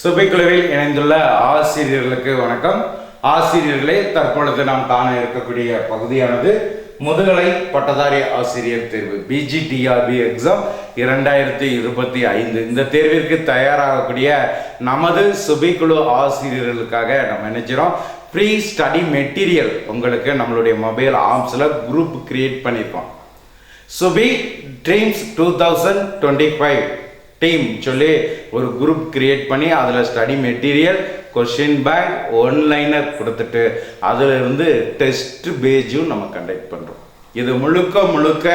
சுபைக்குழுவில் இணைந்துள்ள ஆசிரியர்களுக்கு வணக்கம். ஆசிரியர்களே தற்பொழுது நாம் காண இருக்கக்கூடிய பகுதியானது முதுகலை பட்டதாரி ஆசிரியர் தேர்வு பிஜிடிஆர்பி எக்ஸாம் இரண்டாயிரத்தி இருபத்தி ஐந்து. இந்த தேர்விற்கு தயாராகக்கூடிய நமது சுபிக்குழு ஆசிரியர்களுக்காக நம்ம நினைச்சிரோம் ஃப்ரீ ஸ்டடி மெட்டீரியல் உங்களுக்கு நம்மளுடைய மொபைல் ஆப்ஸில் குரூப் கிரியேட் பண்ணியிருக்கோம் Subi dreams two thousand twenty five team சொல்லி ஒரு குரூப் கிரியேட் பண்ணி அதில் study material question bank oneliner கொடுத்துட்டு அதில் இருந்து டெஸ்ட் பேஜும் நம்ம கண்டக்ட் பண்ணுறோம் இது முழுக்க முழுக்க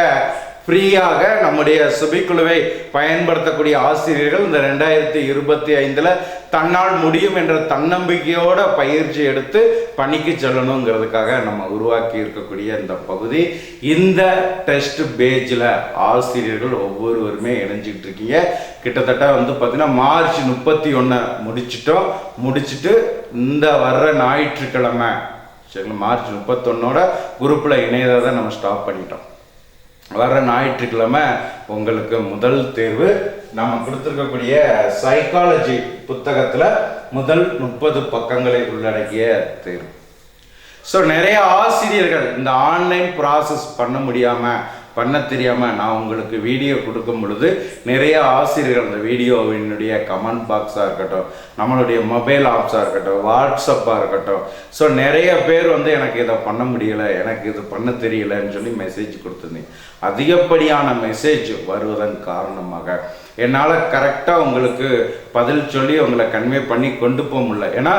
ஃப்ரீயாக நம்முடைய சுபிக்குழுவை பயன்படுத்தக்கூடிய ஆசிரியர்கள் இந்த ரெண்டாயிரத்தி இருபத்தி ஐந்தில் தன்னால் முடியும் என்ற தன்னம்பிக்கையோட பயிற்சி எடுத்து பணிக்கு செல்லணுங்கிறதுக்காக நம்ம உருவாக்கி இருக்கக்கூடிய இந்த பகுதி. இந்த டெஸ்ட் பேஜில் ஆசிரியர்கள் ஒவ்வொருவருமே இணைஞ்சிக்கிட்டு இருக்கீங்க. கிட்டத்தட்ட வந்து பார்த்தீங்கன்னா மார்ச் முப்பத்தி ஒன்று முடிச்சிட்டோம். முடிச்சுட்டு இந்த வர்ற ஞாயிற்றுக்கிழமை சரிங்களா? மார்ச் முப்பத்தொன்னோட குரூப்பில் இணையதை நம்ம ஸ்டாப் பண்ணிட்டோம். வர ஞாயிற்றுக்கிழமை உங்களுக்கு முதல் தேர்வு. நம்ம கொடுத்துருக்கக்கூடிய சைக்காலஜி புத்தகத்தில் முதல் முப்பது பக்கங்களை உள்ளடக்கிய தேர்வு. ஸோ நிறைய ஆசிரியர்கள் இந்த ஆன்லைன் ப்ராசஸ் பண்ண முடியாமல் பண்ண தெரியாமல் நான் உங்களுக்கு வீடியோ கொடுக்கும் பொழுது நிறைய ஆசிரியர்கள் அந்த வீடியோவினுடைய கமெண்ட் பாக்ஸாக இருக்கட்டும் நம்மளுடைய மொபைல் ஆப்ஸாக இருக்கட்டும் வாட்ஸ்அப்பாக இருக்கட்டும். ஸோ நிறைய பேர் வந்து எனக்கு இதை பண்ண முடியலை எனக்கு இது பண்ண தெரியலைன்னு சொல்லி மெசேஜ் கொடுத்துருந்தீங்க அதிகப்படியான மெசேஜ் வருவதன் காரணமாக என்னால் கரெக்டாக உங்களுக்கு பதில் சொல்லி உங்களை கன்வே பண்ணி கொண்டு போக முடியல. ஏன்னா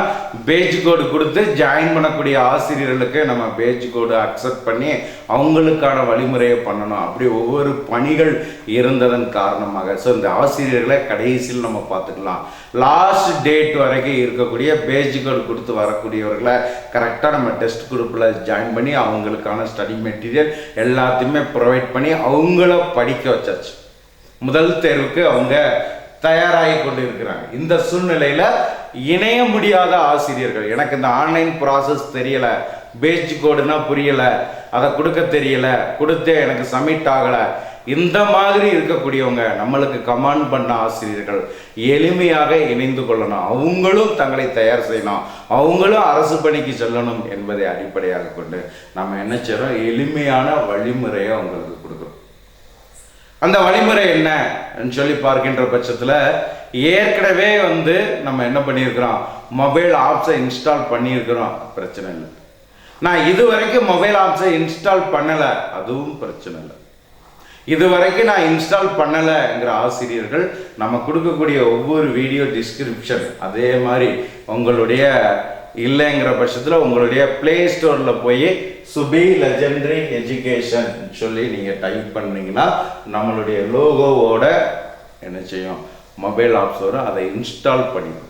பேஜ் கோடு கொடுத்து ஜாயின் பண்ணக்கூடிய ஆசிரியர்களுக்கு நம்ம பேஜ் கோடு அக்செப்ட் பண்ணி அவங்களுக்கான வழிமுறையை பண்ணணும். அப்படி ஒவ்வொரு பணிகள் இருந்ததன் காரணமாக. ஸோ இந்த ஆசிரியர்களை கடைசியில் நம்ம பார்த்துக்கலாம். லாஸ்ட் டேட் வரைக்கும் இருக்கக்கூடிய பேஜ் கோடு கொடுத்து வரக்கூடியவர்களை கரெக்டாக நம்ம டெஸ்ட் குரூப்பில் ஜாயின் பண்ணி அவங்களுக்கான ஸ்டடி மெட்டீரியல் எல்லாத்தையுமே ப்ரொவைட் பண்ணி அவங்கள படிக்க வச்சாச்சு. முதல் தேர்வுக்கு அவங்க தயாராகி கொண்டு இருக்கிறாங்க இந்த சூழ்நிலையில் இணைய முடியாத ஆசிரியர்கள் எனக்கு இந்த ஆன்லைன் ப்ராசஸ் தெரியலை பேஜ் கோடுனா புரியலை அதை கொடுக்க தெரியலை கொடுத்தே எனக்கு சப்மிட் ஆகலை. இந்த மாதிரி இருக்கக்கூடியவங்க நம்மளுக்கு கமாண்ட் பண்ண ஆசிரியர்கள் எளிமையாக இணைந்து கொள்ளணும். அவங்களும் தங்களை தயார் செய்யணும். அவங்களும் அரசு பணிக்கு செல்லணும் என்பதை அடிப்படையாக கொண்டு நம்ம என்ன செய்கிறோம் எளிமையான வழிமுறையை அவங்களுக்கு கொடுக்குறோம். அந்த வழிமுறை என்ன சொல்லி பார்க்கின்ற பட்சத்தில் ஏற்கனவே வந்து நம்ம என்ன பண்ணியிருக்கிறோம்? மொபைல் ஆப்ஸை இன்ஸ்டால் பண்ணியிருக்கிறோம். பிரச்சனை இல்லை. நான் இது வரைக்கும் மொபைல் ஆப்ஸை இன்ஸ்டால் பண்ணலை. அதுவும் பிரச்சனை இல்லை. இது வரைக்கும் நான் இன்ஸ்டால் பண்ணலைங்கிற ஆசிரியர்கள் நம்ம கொடுக்கக்கூடிய ஒவ்வொரு வீடியோ டிஸ்கிரிப்ஷன் அதே மாதிரி உங்களுடைய இல்லைங்கிற பட்சத்தில் உங்களுடைய ப்ளே ஸ்டோரில் போய் சுபி லெஜெண்டரி எஜுகேஷன் சொல்லி நீங்கள் டைப் பண்ணிங்கன்னா நம்மளுடைய லோகோவோட என்ன செய்யும்? மொபைல் ஆப்ஸ் வரும் அதை இன்ஸ்டால் பண்ணிடும்.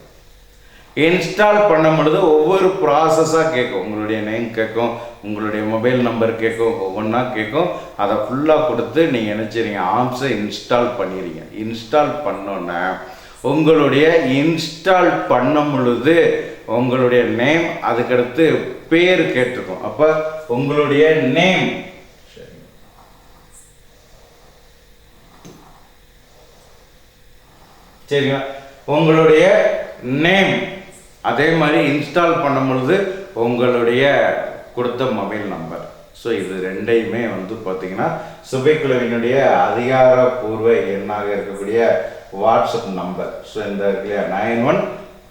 இன்ஸ்டால் பண்ணும் பொழுது ஒவ்வொரு ப்ராசஸாக கேட்கும். உங்களுடைய நேம் கேட்கும். உங்களுடைய மொபைல் நம்பர் கேட்கும். ஒவ்வொன்றா கேட்கும். அதை ஃபுல்லாக கொடுத்து நீங்கள் என்ன ஆப்ஸை இன்ஸ்டால் பண்ணிடுறீங்க இன்ஸ்டால் பண்ணோன்னே உங்களுடைய இன்ஸ்டால் பண்ணும் பொழுது உங்களுடைய நேம் அதுக்கடுத்து பேர் கேட்டிருக்கும். அப்போ உங்களுடைய நேம் சரிங்களா? உங்களுடைய நேம் அதே மாதிரி இன்ஸ்டால் பண்ணும் பொழுது உங்களுடைய கொடுத்த மொபைல் நம்பர் ஸோ இது ரெண்டையுமே வந்து பார்த்தீங்கன்னா சுபைக்குழுவினுடைய அதிகாரப்பூர்வ எண்ணாக இருக்கக்கூடிய வாட்ஸ்அப் நம்பர் ஸோ இந்த இருக்கு இல்லையா? Nine one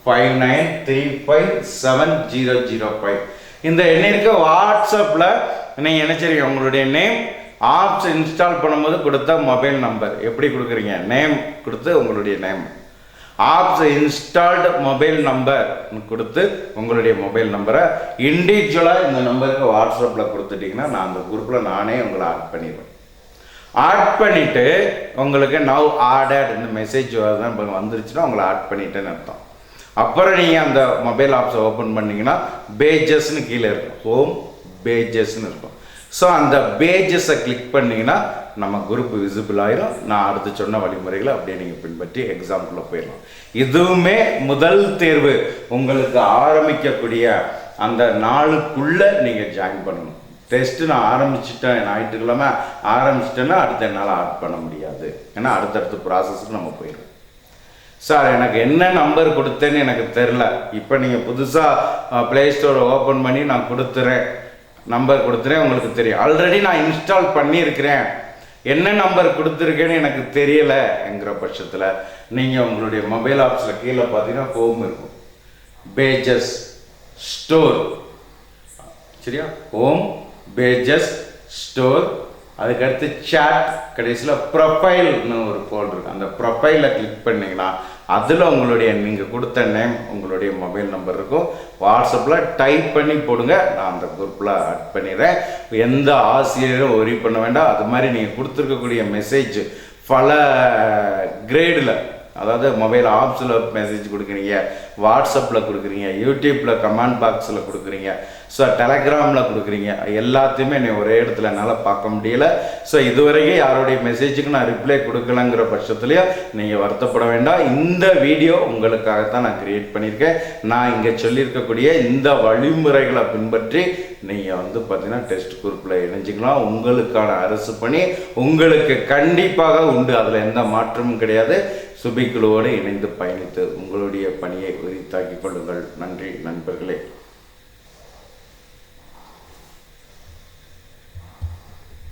five nine three five seven zero zero five இந்த எண்ணிற்கு வாட்ஸ்அப்பில் நீங்கள் என்ன உங்களுடைய நேம் ஆப்ஸ் இன்ஸ்டால் பண்ணும்போது கொடுத்த மொபைல் நம்பர் எப்படி கொடுக்குறீங்க? நேம் கொடுத்து உங்களுடைய name apps installed mobile number கொடுத்து உங்களுடைய மொபைல் நம்பரை இண்டிவிஜுவலாக இந்த நம்பருக்கு வாட்ஸ்அப்பில் கொடுத்துட்டிங்கன்னா நான் அந்த குரூப்பில் நானே உங்களை ஆட் பண்ணிடுவேன். ஆட் பண்ணிவிட்டு உங்களுக்கு நவ் ஆடட் இந்த மெசேஜ் வந்துருச்சுன்னா உங்களை ஆட் பண்ணிட்டேன்னு அர்த்தம். அப்புறம் நீங்கள் அந்த மொபைல் ஆப்ஸை ஓப்பன் பண்ணீங்கன்னா பேஜஸ்னு கீழே இருக்கும். ஹோம் பேஜஸ்னு இருக்கும். ஸோ அந்த பேஜஸை கிளிக் பண்ணிங்கன்னா நம்ம குரூப் விசிபிள் ஆயிரும். நான் அடுத்து சொன்ன வழிமுறைகளை அப்படியே நீங்கள் பின்பற்றி எக்ஸாம்குள்ளே போயிடலாம். இதுவுமே முதல் தேர்வு. உங்களுக்கு ஆரம்பிக்கக்கூடிய அந்த நாளுக்குள்ளே நீங்கள் ஜாயின் பண்ணணும். டெஸ்ட்டு நான் ஆரம்பிச்சிட்டேன் ஞாயிற்றுக்கிழமை ஆரம்பிச்சிட்டேன்னா அடுத்த என்னால் ஆட் பண்ண முடியாது. ஏன்னா அடுத்தடுத்த ப்ராசஸ்க்கு நம்ம போயிடும் சார் எனக்கு என்ன நம்பர் கொடுத்தேன்னு எனக்கு தெரில இப்போ நீங்கள் புதுசாக ப்ளே ஸ்டோரை ஓப்பன் பண்ணி நான் கொடுத்துறேன். நம்பர் கொடுத்துறேன் உங்களுக்கு தெரியும். ஆல்ரெடி நான் இன்ஸ்டால் பண்ணியிருக்கிறேன். என்ன நம்பர் கொடுத்துருக்கேன்னு எனக்கு தெரியலைங்கிற பட்சத்தில் நீங்கள் உங்களுடைய மொபைல் ஆப்ஸில் கீழே பார்த்தீங்கன்னா ஹோம் இருக்கும். பேஜஸ் ஸ்டோர் சரியா? ஹோம் பேஜஸ் ஸ்டோர் அதுக்கடுத்து சேட் கடைசியில் ப்ரொஃபைல்னு ஒரு ஃபோல்டர் இருக்கு. அந்த ப்ரொஃபைலை கிளிக் பண்ணிங்கன்னா அதில் உங்களுடைய நீங்கள் கொடுத்த நேம் உங்களுடைய மொபைல் நம்பர் இருக்கும் வாட்ஸ்அப்பில் டைப் பண்ணி போடுங்க. நான் அந்த குரூப்பில் ஆட் பண்ணிடுறேன். எந்த ஆசிரியரும் ஒரி பண்ண வேண்டாம். அது மாதிரி நீங்கள் கொடுத்துருக்கக்கூடிய மெசேஜ் பல கிரேடில் அதாவது மொபைல் ஆப்ஸில் மெசேஜ் கொடுக்குறீங்க வாட்ஸ்அப்பில் கொடுக்குறீங்க யூடியூப்பில் கமெண்ட் பாக்ஸில் கொடுக்குறீங்க ஸோ டெலகிராமில் கொடுக்குறீங்க எல்லாத்தையுமே நீ ஒரே இடத்துல என்னால் பார்க்க முடியல. ஸோ இதுவரைக்கும் யாருடைய மெசேஜுக்கு நான் ரிப்ளை கொடுக்கலங்கிற பட்சத்துலையும் நீங்கள் வருத்தப்பட வேண்டாம். இந்த வீடியோ உங்களுக்காகத்தான் நான் கிரியேட் பண்ணியிருக்கேன். நான் இங்கே சொல்லியிருக்கக்கூடிய இந்த வழிமுறைகளை பின்பற்றி நீங்கள் வந்து பார்த்தீங்கன்னா டெஸ்ட் குரூப்பில் இணைஞ்சிக்கலாம் உங்களுக்கான அரசு பணி உங்களுக்கு கண்டிப்பாக உண்டு. அதில் எந்த மாற்றமும் கிடையாது. சுபிக்குழுவோடு இணைந்து பயணித்து உங்களுடைய பணியை உரித்தாக்கி கொள்ளுங்கள். நன்றி நண்பர்களே.